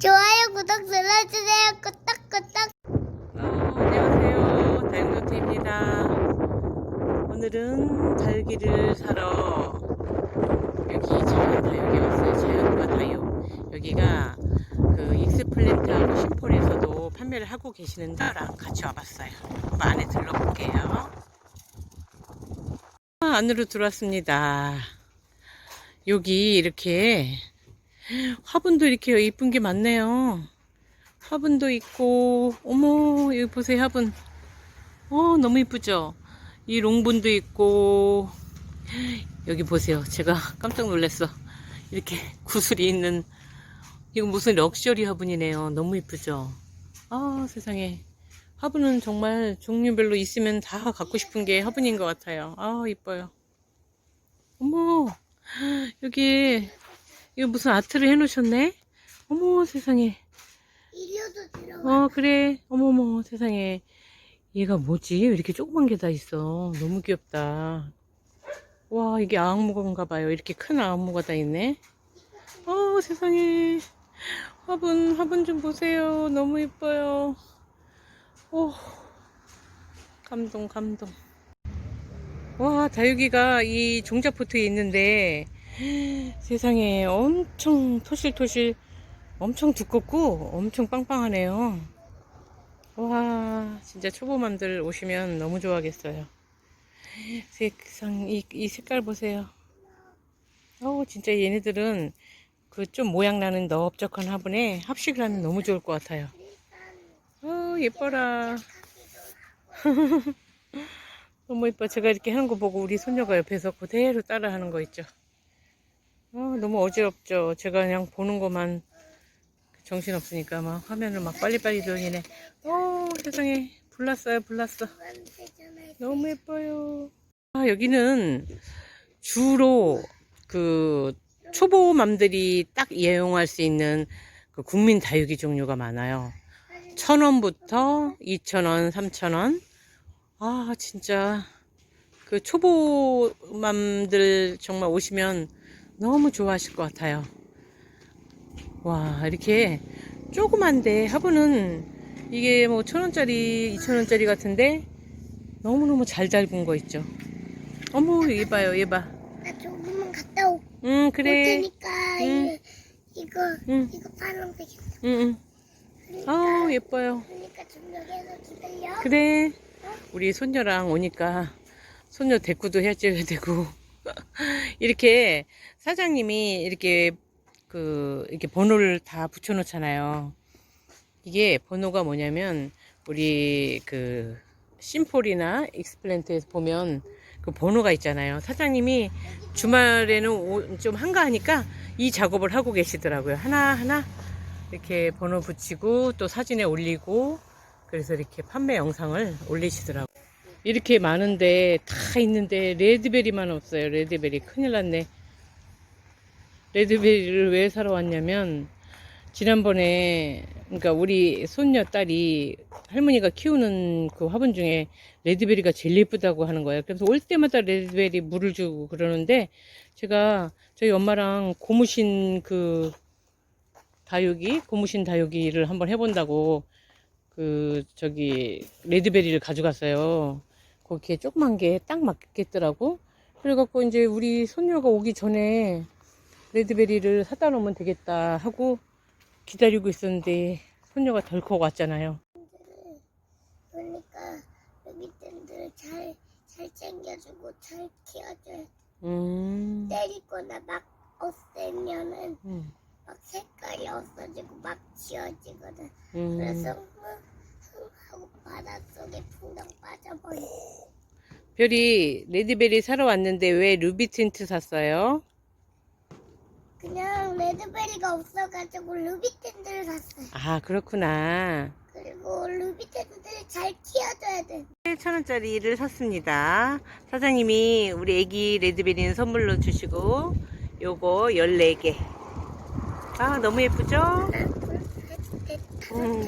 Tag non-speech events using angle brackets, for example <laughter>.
좋아요, 구독 눌러주세요. 끄떡끄떡. 어, 안녕하세요. 다육노트입니다. 오늘은 다육이를 사러 여기 자연 다육에 왔어요. 자연과 다육. 여기가 그 익스플랜트하고 심폴에서도 판매를 하고 계시는 데랑 같이 와봤어요. 한번 안에 들러볼게요. 아, 안으로 들어왔습니다. 여기 이렇게 화분도 이렇게 이쁜 게 많네요. 화분도 있고, 어머, 여기 보세요, 화분. 어, 너무 이쁘죠? 이 롱분도 있고, 여기 보세요. 제가 깜짝 놀랐어. 이렇게 구슬이 있는, 이거 무슨 럭셔리 화분이네요. 너무 이쁘죠? 아, 세상에. 화분은 정말 종류별로 있으면 다 갖고 싶은 게 화분인 것 같아요. 아, 이뻐요. 어머, 여기, 이거 무슨 아트를 해놓으셨네? 어머, 세상에. 어, 그래. 어머머, 세상에. 얘가 뭐지? 왜 이렇게 조그만 게 다 있어. 너무 귀엽다. 와, 이게 아악무가인가 봐요. 이렇게 큰 아악무가 다 있네. 어, 세상에. 화분, 화분 좀 보세요. 너무 예뻐요. 오, 감동, 감동. 와, 다육이가 이 종자포트에 있는데, 세상에 엄청 토실토실 엄청 두껍고 엄청 빵빵하네요. 와, 진짜 초보맘들 오시면 너무 좋아하겠어요. 색상, 이, 이 색깔 보세요. 어, 진짜 얘네들은 그 좀 모양 나는 넓적한 화분에 합식을 하면 너무 좋을 것 같아요. 어, 예뻐라. <laughs> 너무 예뻐. 제가 이렇게 하는 거 보고 우리 손녀가 옆에서 그대로 따라 하는 거 있죠. 어, 너무 어지럽죠. 제가 그냥 보는 것만 정신 없으니까 막 화면을 막 빨리빨리 돌리네. 어 세상에 불났어요 불났어. 너무 예뻐요. 아 여기는 주로 그 초보맘들이 딱 이용할 수 있는 그 국민 다육이 종류가 많아요. 천 원부터 이천 원, 삼천 원. 아 진짜 그 초보맘들 정말 오시면 너무 좋아하실 것 같아요. 와, 이렇게 조그만데 화분은 이게 뭐 천원짜리, 이천원짜리 같은데 너무너무 잘 잘군 거 있죠. 어머, 얘 봐요, 얘 봐. 나 조금만 갔다 올 응, 그래. 테니까 응. 이거 이거 응. 이거 파란색. 응, 응. 그러니까 아 예뻐요. 그러니까 좀 여기서 기다려. 그래. 우리 손녀랑 오니까 손녀 대꾸도 해줘야 되고. <laughs> 이렇게 사장님이 이렇게 그 이렇게 번호를 다 붙여 놓잖아요. 이게 번호가 뭐냐면 우리 그 심폴이나 익스플랜트에서 보면 그 번호가 있잖아요. 사장님이 주말에는 좀 한가하니까 이 작업을 하고 계시더라고요. 하나하나 이렇게 번호 붙이고 또 사진에 올리고 그래서 이렇게 판매 영상을 올리시더라고요. 이렇게 많은데 다 있는데 레드베리만 없어요. 레드베리 큰일 났네. 레드베리를 왜 사러 왔냐면 지난번에 그러니까 우리 손녀 딸이 할머니가 키우는 그 화분 중에 레드베리가 제일 예쁘다고 하는 거예요. 그래서 올 때마다 레드베리 물을 주고 그러는데 제가 저희 엄마랑 고무신 그 다육이 고무신 다육이를 한번 해본다고 그 저기 레드베리를 가져갔어요. 거기에 조그만 게 딱 맞겠더라고. 그래갖고 이제 우리 손녀가 오기 전에 레드베리를 사다 놓으면 되겠다 하고 기다리고 있었는데 손녀가 덜컥 왔잖아요. 그러니까 여기 땐들 잘 잘 챙겨주고 잘 키워줘야 돼. 음, 때리거나 막 없애면은 음, 막 색깔이 없어지고 막 지워지거든. 음. 그래서 흥 하고 바닷속에 풍덩 빠져버려. 별이 레드베리 사러 왔는데 왜 루비 틴트 샀어요? 그냥 레드베리가 없어가지고 루비텐들을 샀어요. 아 그렇구나. 그리고 루비텐들을 잘 키워줘야 돼. 1,000원짜리를 샀습니다. 사장님이 우리 애기 레드베리는 선물로 주시고 요거 14개. 아 너무 예쁘죠? 음.